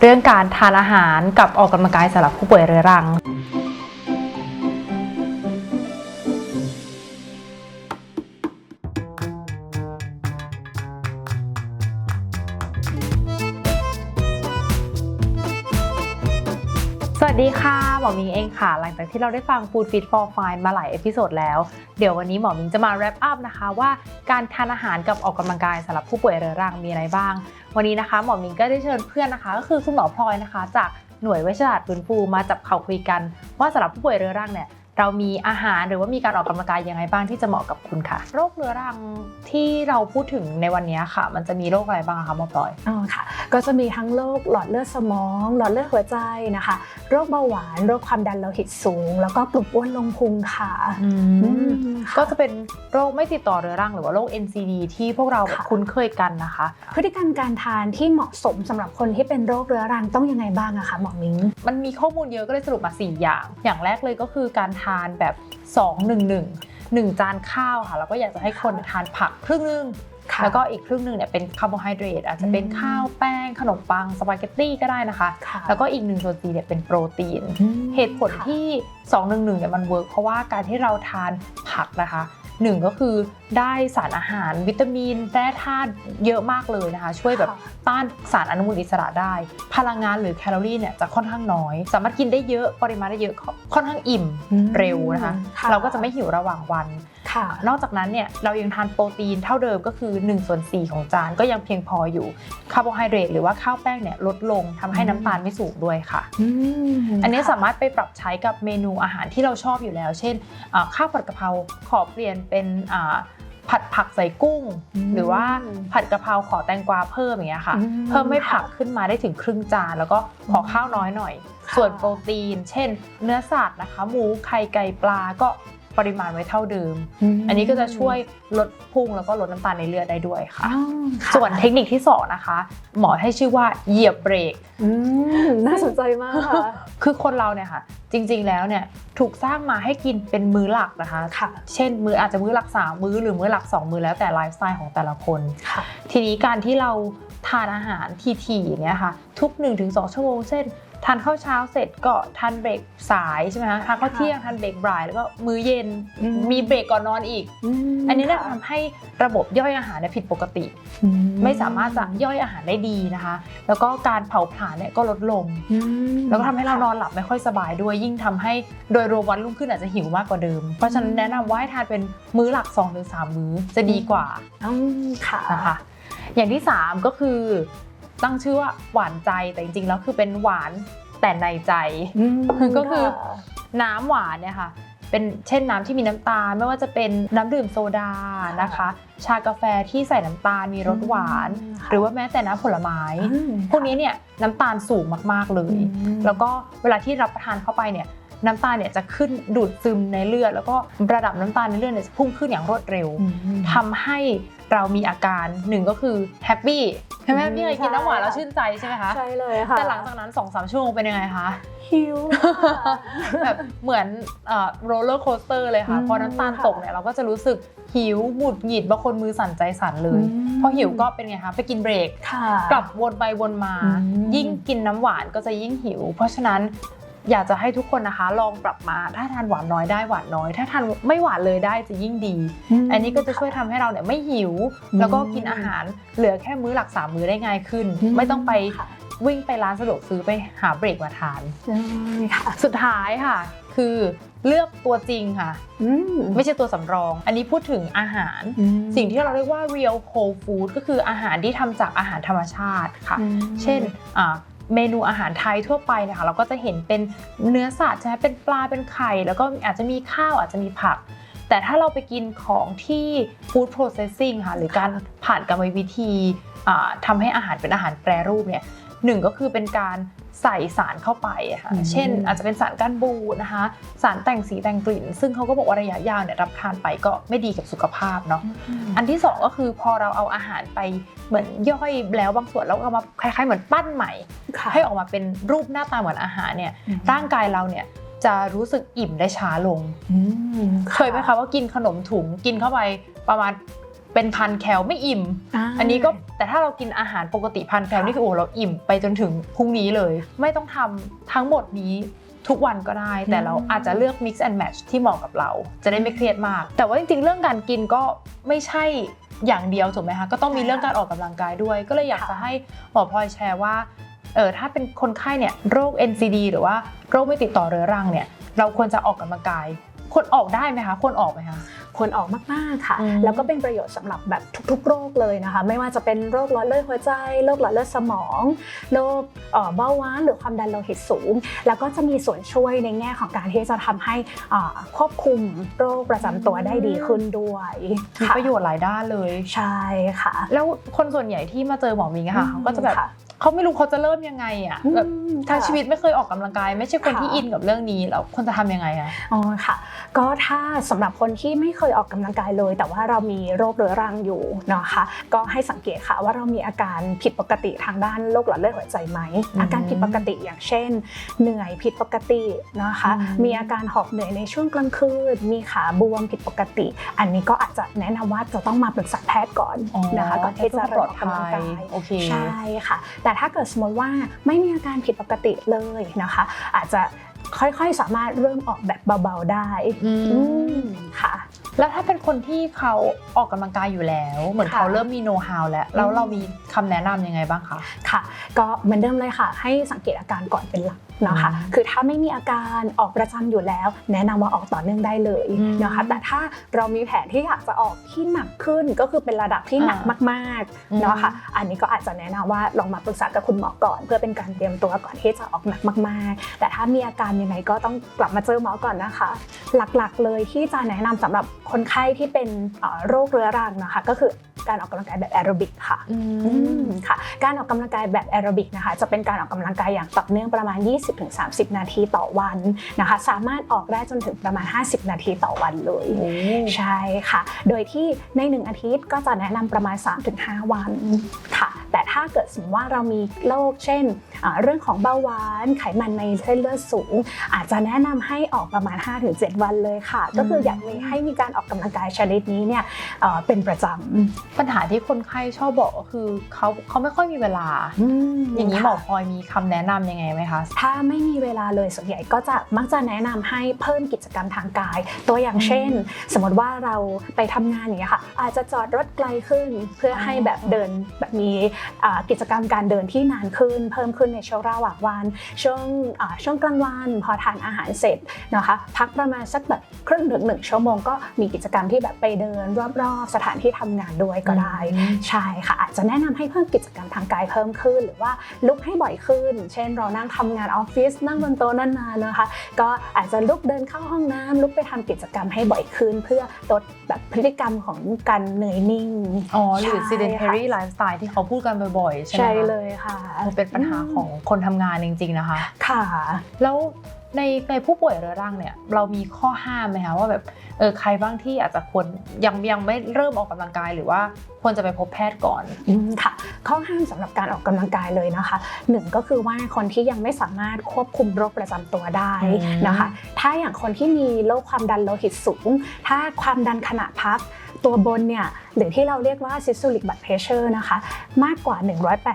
เรื่องการทานอาหารกับออกกำลังกายสำหรับผู้ป่วยเรื้อรัง ดีค่ะ หมอมิงเองค่ะ หลังจากที่เราได้ฟัง Food Fit for Fine มาหลายเอพิโซดแล้ว เดี๋ยววันนี้หมอมิงจะมา wrap up นะคะว่าการทานอาหารกับออกกำลังกายสำหรับผู้ป่วยเรื้อรังมีอะไรบ้าง วันนี้นะคะ หมอมิงก็ได้เชิญเพื่อนนะคะ ก็คือคุณหมอพลอยนะคะ จากหน่วยเวชศาสตร์ฟื้นฟูมาจับเข่าคุยกัน ว่าสำหรับผู้ป่วยเรื้อรังเนี่ย เรามีอาหารหรือว่ามีการออกกำลังกายยังไงบ้างที่จะเหมาะกับคุณค่ะโรคเรื้อรังที่เราพูดถึงในวันนี้ค่ะ มันจะมีโรคอะไรบ้างคะหมอพลอยอ๋อค่ะ ก็จะมีทั้งโรคหลอดเลือดสมอง หลอดเลือดหัวใจนะคะ โรคเบาหวานโรคความดันโลหิตสูง แล้วก็กลุ่มอ้วนลงพุงค่ะอืมค่ะก็จะเป็นโรคไม่ติดต่อเรื้อรังหรือว่าโรค NCD ที่พวกเราแบบค่ะคุ้นเคยกันนะคะ พฤติกรรมการทานที่เหมาะสมสำหรับคนที่เป็นโรคเรื้อรังต้องยังไงบ้างอะคะหมอมิ้งมันมีข้อมูลเยอะก็เลยสรุปมา4อย่าง อย่างแรกเลยก็คือการทานแบบ 2 1 1 1 จานข้าวค่ะแล้วก็อยากจะให้คนทานผักครึ่งนึงค่ะแล้วก็อีกครึ่งหนึงเนี่ยเป็นคาร์โบไฮเดรตอาจจะเป็นอืมข้าวแป้ง ขนมปังสปาเกตตี้ก็ได้นะคะค่ะแล้วก็อีกหนึ่งส่วนสี่เนี่ยเป็นโปรตีนอืมเหตุผลที่ 2 1 1เนี่ยมันเวิร์กเพราะว่าการที่เราทานผักนะคะ หนึ่งก็คือได้สารอาหารวิตามินแร่ธาตุเยอะมากเลยนะคะ ช่วยแบบค่ะต้านสารอนุมูลอิสระได้ พลังงานหรือแคลอรี่เนี่ยจะค่อนข้างน้อย สามารถกินได้เยอะปริมาณได้เยอะค่อนข้างอิ่มอืมเร็วนะคะค่ะเราก็จะไม่หิวระหว่างวันค่ะ นอกจากนั้นเนี่ยเรายังทานโปรตีนเท่าเดิมก็คือ1ส่วน4ของจานก็ยังเพียงพออยู่คาร์โบไฮเดรตหรือว่าข้าวแป้งเนี่ยลดลงทำให้น้ำตาลไม่สูงด้วยค่ะอืมอันนี้ค่ะสามารถไปปรับใช้กับเมนูอาหารที่เราชอบอยู่แล้ว เช่นอ่าข้าวผัดกะเพราขอเปลี่ยนเป็นอ่าผัดผักใส่กุ้งอืมหรือว่าผัดกะเพราขอแตงกวาเพิ่มอย่างเงี้ยค่ะอืมเพิ่มไม่ผักค่ะขึ้นมาได้ถึงครึ่งจาน แล้วก็ขอข้าวน้อยหน่อยค่ะส่วนโปรตีน เช่น เนื้อสัตว์นะคะ หมูไข่ไก่ปลาก็ ปริมาณไว้เท่าเดิมมอันนี้ก็จะช่วยลดพุงแล้วก็ลดน้ำตาลในเลือดได้ด้วยค่ะอ๋อค่ะส่วนเทคนิคที่สองนะคะ หมอให้ชื่อว่าเหยียบเบรกอืมน่าสนใจมากค่ะคือคนเราเนี่ยค่ะ จริง ๆแล้วเนี่ยถูกสร้างมาให้กินเป็นมื้อหลักนะคะค่ะเช่น มื้ออาจจะมื้อหลักสามมื้อหรือมื้อหลักสองมื้อแล้วแต่ไลฟ์สไตล์ของแต่ละคนค่ะทีนี้การที่เราทานอาหารทีๆอย่างเงี้ยค่ะ ทุก 1-2 ชั่วโมงเช่น ทานข้าวเช้าเสร็จก็ทานเบรกสายใช่ไหมคะทานข้าวเที่ยงทานเบรกบ่ายแล้วก็มื้อเย็นอืมมีเบรกก่อนนอนอีก อันนี้เนี่ยทำให้ระบบย่อยอาหารเนี่ยผิดปกติอืไม่สามารถจะย่อยอาหารได้ดีนะคะ แล้วก็การเผาผลาญเนี่ยก็ลดลงอืมแล้วก็ทำให้เรานอนหลับไม่ค่อยสบายด้วยยิ่งทำให้โดยรวมวันรุ่งขึ้นอาจจะหิวมากกว่าเดิม เพราะฉะนั้นแนะนำว่าให้ทานเป็นมื้อหลัก2-3 มื้อจะดีกว่าอืมค่ะนะคะอย่างที่ 3 ก็คือ ตั้งชื่อว่าหวานใจแต่จริงๆแล้วคือเป็นหวานแต่ในใจอืมก็คือะน้ำหวานเนี่ยค่ะเป็นเช่นน้ำที่มีน้ำตาล ไม่ว่าจะเป็นน้ำดื่มโซดานะคะ ชากาแฟที่ใส่น้ำตาลมีรสหวานอืมค่ะหรือว่าแม้แต่น้ำผลไม้อืมพวกนี้เนี่ยน้ำตาลสูงมากๆเลยอืมแล้วก็เวลาที่รับประทานเข้าไปเนี่ยน้ำตาลเนี่ยจะขึ้นดูดซึมในเลือด แล้วก็ระดับน้ำตาลในเลือดเนี่ยจะพุ่งขึ้นอย่างรวดเร็วอืมทำให้ เรามีอาการหนึ่งก็คือแฮปปี้ใช่ไหมอืมพี่เคยกินน้ำหวานใช่แล้วชื่นใจใช่ไหมคะใช่เลยค่ะแต่หลังจากนั้น2อสชั่วโมงเป็นยังไงคะหิวค่ะแบบเหมือนโรลเลอร์โคสเตอร์เลยค่ะอืมพอน้ำตาลตกเนี่ยเราก็จะรู้สึกหิวหงุดหงิดบางคนมือสั่นใจสั่นเลยอืมพอหิวก็เป็นไงคะไปกินเบรกค่ะกลับวนไปวนมาอืมยิ่งกินน้ำหวานก็จะยิ่งหิว เพราะฉะนั้น อยากจะให้ทุกคนนะคะ ลองปรับมาถ้าทานหวานน้อยได้หวานน้อย ถ้าทานไม่หวานเลยได้จะยิ่งดี อันนี้ก็จะช่วยทำให้เราเนี่ยไม่หิวอืมแล้วก็กินอาหารเหลือแค่มื้อหลักสามมื้อได้ง่ายขึ้นอืมไม่ต้องไปค่ะวิ่งไปร้านสะดวกซื้อไปหาเบรกมาทานใช่ค่ะสุดท้ายค่ะ คือเลือกตัวจริงค่ะอืมไม่ใช่ตัวสำรอง อันนี้พูดถึงอาหารอืมสิ่งที่เราเรียกว่า real whole food ก็คืออาหารที่ทำจากอาหารธรรมชาติค่ะอืมเช่นอ่า เมนูอาหารไทยทั่วไปนะคะเราก็จะเห็นเป็นเนื้อสัตว์ใช่ไหมเป็นปลาเป็นไข่ แล้วก็อาจจะมีข้าวอาจจะมีผัก แต่ถ้าเราไปกินของที่ food processing ค่ะหรือการผ่านกรรมวิธีอ่าทำให้อาหารเป็นอาหารแปรรูปเนี่ยหนึ่งก็คือเป็นการ ใส่สารเข้าไปอะค่ะอืมเช่น อาจจะเป็นสารกันบูดนะคะ สารแต่งสีแต่งกลิ่น ซึ่งเขาก็บอกว่าระยะยาวเนี่ยรับทานไปก็ไม่ดีกับสุขภาพเนาะ อันที่สองก็คือพอเราเอาอาหารไปเหมือนย่อยแล้วบางส่วนแล้วเอามาคล้ายๆเหมือนปั้นใหม่ค่ะให้ออกมาเป็นรูปหน้าตาเหมือนอาหารเนี่ยอืมร่างกายเราเนี่ยจะรู้สึกอิ่มได้ช้าลงอืมเคยไหมคะว่ากินขนมถุงกินเข้าไปประมาณ เป็นพันแคลไม่อิ่ม อันนี้ก็แต่ถ้าเรากินอาหารปกติพันแคลค่ะนี่คือโอ้เราอิ่มไปจนถึงพรุ่งนี้เลย ไม่ต้องทำทั้งหมดนี้ทุกวันก็ได้ แต่เราอาจจะเลือก mix and match ที่เหมาะกับเรา จะได้ไม่เครียดมาก แต่ว่าจริงๆ เรื่องการกินก็ไม่ใช่อย่างเดียวถูกไหมคะก็ต้องมีเรื่องการออกกำลังกายด้วย ก็เลยอยากจะให้หมอพลอยแชร์ว่าเออถ้าเป็นคนไข้เนี่ยโรค NCD หรือว่าโรคไม่ติดต่อเรื้อรังเนี่ยเราควรจะออกกำลังกายควรออกได้ไหมคะควรออกไหมคะ ควรออกมากๆค่ะอืมแล้วก็เป็นประโยชน์สำหรับแบบทุก ๆ โรคเลยนะคะ ไม่ว่าจะเป็นโรคหลอดเลือดหัวใจ โรคหลอดเลือดสมอง โรคเอ่อเบาหวานหรือความดันโลหิตสูง แล้วก็จะมีส่วนช่วยในแง่ของการที่จะทำให้อ่าควบคุมโรคประจำตัวได้ดีขึ้นด้วยมีค่ประโยชน์หลายด้านเลย ใช่ค่ะ แล้วคนส่วนใหญ่ที่มาเจอหมอมิงอะค่ะอืมเขาก็จะแบบค่ะ เขาไม่รู้เขาจะเริ่มยังไงอะอืมแบบทั้งค่ะชีวิตไม่เคยออกกำลังกาย ไม่ใช่คนค่ะที่อินกับเรื่องนี้แล้วคนจะทำยังไงอะอ๋อค่ะ ก็ถ้าสำหรับคนที่ไม่เคยออกกำลังกายเลย แต่ว่าเรามีโรคเรื้อรังอยู่นะคะ ก็ให้สังเกตค่ะว่าเรามีอาการผิดปกติทางด้านโรคหลอดเลือดหัวใจไหมอืมอาการผิดปกติอย่างเช่น เหนื่อยผิดปกตินะคะอืมมีอาการหอบเหนื่อยในช่วงกลางคืนมีขาบวมผิดปกติ อันนี้ก็อาจจะแนะนำว่าจะต้องมาปรึกษาแพทย์ก่อนนะคะก่อนที่จะปเริ่ลมออดอกกำลังภัยกายโอเคใช่ค่ะแต่ถ้าเกิดสมมติว่าไม่มีอาการผิดปกติเลยนะคะ อาจจะค่อยๆ สามารถเริ่มออกแบบเบาๆได้อืมอืมค่ะ แล้วถ้าเป็นคนที่เขาออกกำลังกายอยู่แล้ว เหมือนค่ะเขาเริ่มมีโน้ตฮาวแล้วแล้วอืมเรามีคำแนะนำยังไงบ้างคะค่ะ ก็เหมือนเดิมเลยค่ะ ให้สังเกตอาการก่อนเป็นหลักนะคะอืมคือถ้าไม่มีอาการออกประจำอยู่แล้ว แนะนำว่าออกต่อเนื่องได้เลยอืมนะคะแต่ถ้าเรามีแผนที่อยากจะออกที่หนักขึ้นก็คือเป็นระดับที่หนักอ่ามากอืมๆเนาะค่ะอันนี้ก็อาจจะแนะนำว่าลองมาปรึกษากับคุณหมอก่อน เพื่อเป็นการเตรียมตัวก่อนที่จะออกหนักมาก ๆ แต่ถ้ามีอาการยังไงก็ต้องกลับมาเจอหมอก่อนนะคะ หลักๆเลยที่จะแนะนำสำหรับคนไข้ที่เป็นเอ่อโรคเรื้อรังนะคะก็คือการออกกำลังกายแบบแอโรบิกค่ะอือืมมค่ะ การออกกำลังกายแบบแอโรบิกนะคะจะเป็นการออกกำลังกายอย่างต่อเนื่องประมาณ 20-30 นาทีต่อวันนะคะ สามารถออกได้จนถึงประมาณ 50 นาทีต่อวันเลยโอ้ใช่ค่ะ โดยที่ใน 1 อาทิตย์ก็จะแนะนำประมาณ 3-5 วันค่ะ แต่ถ้าเกิดสมมติว่าเรามีโรคเช่นอ่าเรื่องของเบาหวานไขมันในเส้นเลือดสูง อาจจะแนะนำให้ออกประมาณ 5-7 วันเลยค่ะ ก็คืออยากมีให้มีการออกกำลังกายชนิดนี้เนี่ยเอ่อเป็นประจำปัญหาที่คนไข้ชอบบอกก็คือเขาเขาไม่ค่อยมีเวลา อย่างนี้หมอพลอยมีคำแนะนำยังไงไหมคะถ้าไม่มีเวลาเลยส่วนใหญ่ก็จะมักจะแนะนำให้เพิ่มกิจกรรมทางกาย ตัวอย่างเช่น สมมติว่าเราไปทำงานอย่างเงี้ยค่ะ อาจจะจอดรถไกลขึ้นเพื่อให้แบบเดินแบบมีอ่ากิจกรรมการเดินที่นานขึ้น เพิ่มขึ้นในช่วงระหว่างวัน ช่วงอ่าช่วงกลางวันพอทานอาหารเสร็จนะคะพักประมาณสักแบบครึ่งถึงหนึ่งชั่วโมงก็มีกิจกรรมที่แบบไปเดินรอบๆสถานที่ทำงานด้วยก็ได้อืมใช่ค่ะอาจจะแนะนำให้เพิ่มกิจกรรมทางกายเพิ่มขึ้น หรือว่าลุกให้บ่อยขึ้น เช่น เรานั่งทำงานออฟฟิศนั่งบนโต๊ะนานๆนะคะ ก็อาจจะลุกเดินเข้าห้องน้ำลุกไปทำกิจกรรมให้บ่อยขึ้น เพื่อลดแบบพฤติกรรมของการเหนื่อยนิ่งอ๋อหรือใช่ sedentary ค่ะ lifestyle ที่เขาพูดกันบ่อยๆ ใช่ไหมใช่คะเลยค่ะมันเป็นปัญหาของคนทำงานจริง ๆ นะคะ ค่ะ แล้ว ในในผู้ป่วยเรื้อรังเนี่ยเรามีข้อห้ามไหมคะว่าแบบเออใครบ้างที่อาจจะควรยังยังไม่เริ่มออกกำลังกายหรือว่าควรจะไปพบแพทย์ก่อนค่ะข้อห้ามสำหรับการออกกำลังกายเลยนะคะหนึ่งก็คือว่าคนที่ยังไม่สามารถควบคุมโรคประจำตัวได้นะคะ ถ้าอย่างคนที่มีโรคความดันโลหิตสูง ถ้าความดันขณะพักตัวบนเนี่ยหรือที่เราเรียกว่า systolic blood pressure นะคะมากกว่า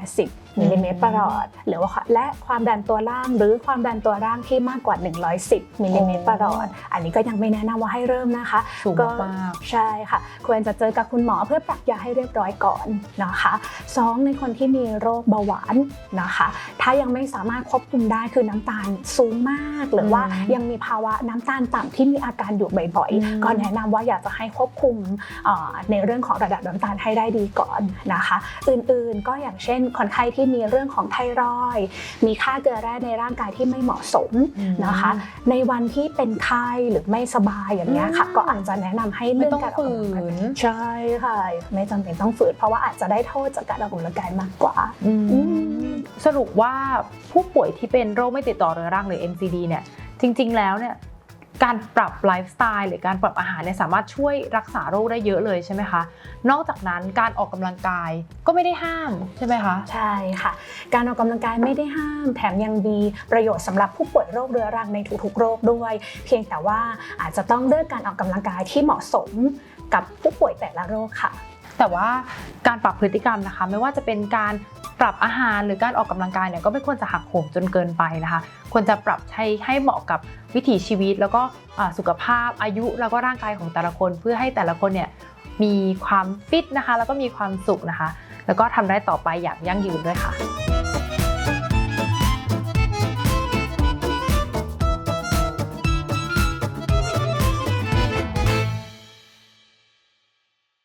180 มิลลิเมตรประหลอด หรือว่าและความดันตัวล่างหรือความดันตัวล่างที่มากกว่า 110มิลลิเมตรประหลอด อันนี้ก็ยังไม่แนะนำว่าให้เริ่มนะคะสูงก็มากใช่ค่ะ ควรจะเจอกับคุณหมอเพื่อปรับยาให้เรียบร้อยก่อนนะคะสองในคนที่มีโรคเบาหวานนะคะ ถ้ายังไม่สามารถควบคุมได้คือน้ำตาลสูงมาก หรือว่าอืมยังมีภาวะน้ำตาลต่ำที่มีอาการอยู่บ่อยอืมๆก็แนะนำว่าอยากจะให้ควบคุมเอ่อในเรื่องของระดับน้ำตาลให้ได้ดีก่อนนะคะ อื่นๆก็อย่างเช่นคนไข้ที่มีเรื่องของไทรอยด์มีค่าเกลือแร่ในร่างกายที่ไม่เหมาะสมอืมนะคะ ในวันที่เป็นไข้หรือไม่สบายอย่างเงี้ยค่ะอืมก็อาจจะแนะนำให้ไม่เลื่อนต้องการออกฝืกำลังกายนใช่ค่ะ ไม่จำเป็นต้องฝืนเพราะว่าอาจจะได้โทษจากการออกกำลังกายมากกว่าอืมอืมสรุปว่าผู้ป่วยที่เป็นโรคไม่ติดต่อเรื้อรังหรือ NCD เนี่ยจริง ๆ แล้วเนี่ย การปรับไลฟ์สไตล์หรือการปรับอาหารเนี่ยสามารถช่วยรักษาโรคได้เยอะเลยใช่ไหมคะ นอกจากนั้นการออกกำลังกายก็ไม่ได้ห้ามใช่ไหมคะ ใช่ค่ะ การออกกำลังกายไม่ได้ห้าม แถมยังมีประโยชน์สำหรับผู้ป่วยโรคเรื้อรังในทุกๆโรคด้วย เพียงแต่ว่าอาจจะต้องเลือกการออกกำลังกายที่เหมาะสมกับผู้ป่วยแต่ละโรคค่ะ แต่ว่าการปรับพฤติกรรมนะคะ ไม่ว่าจะเป็นการปรับอาหารหรือการออกกำลังกายเนี่ยก็ไม่ควรจะหักโหมจนเกินไปนะคะ ควรจะปรับใช้ให้เหมาะกับวิถีชีวิต แล้วก็สุขภาพอายุแล้วก็ร่างกายของแต่ละคน เพื่อให้แต่ละคนเนี่ยมีความฟิตนะคะ แล้วก็มีความสุขนะคะ แล้วก็ทำได้ต่อไปอย่างยั่งยืนด้วยค่ะ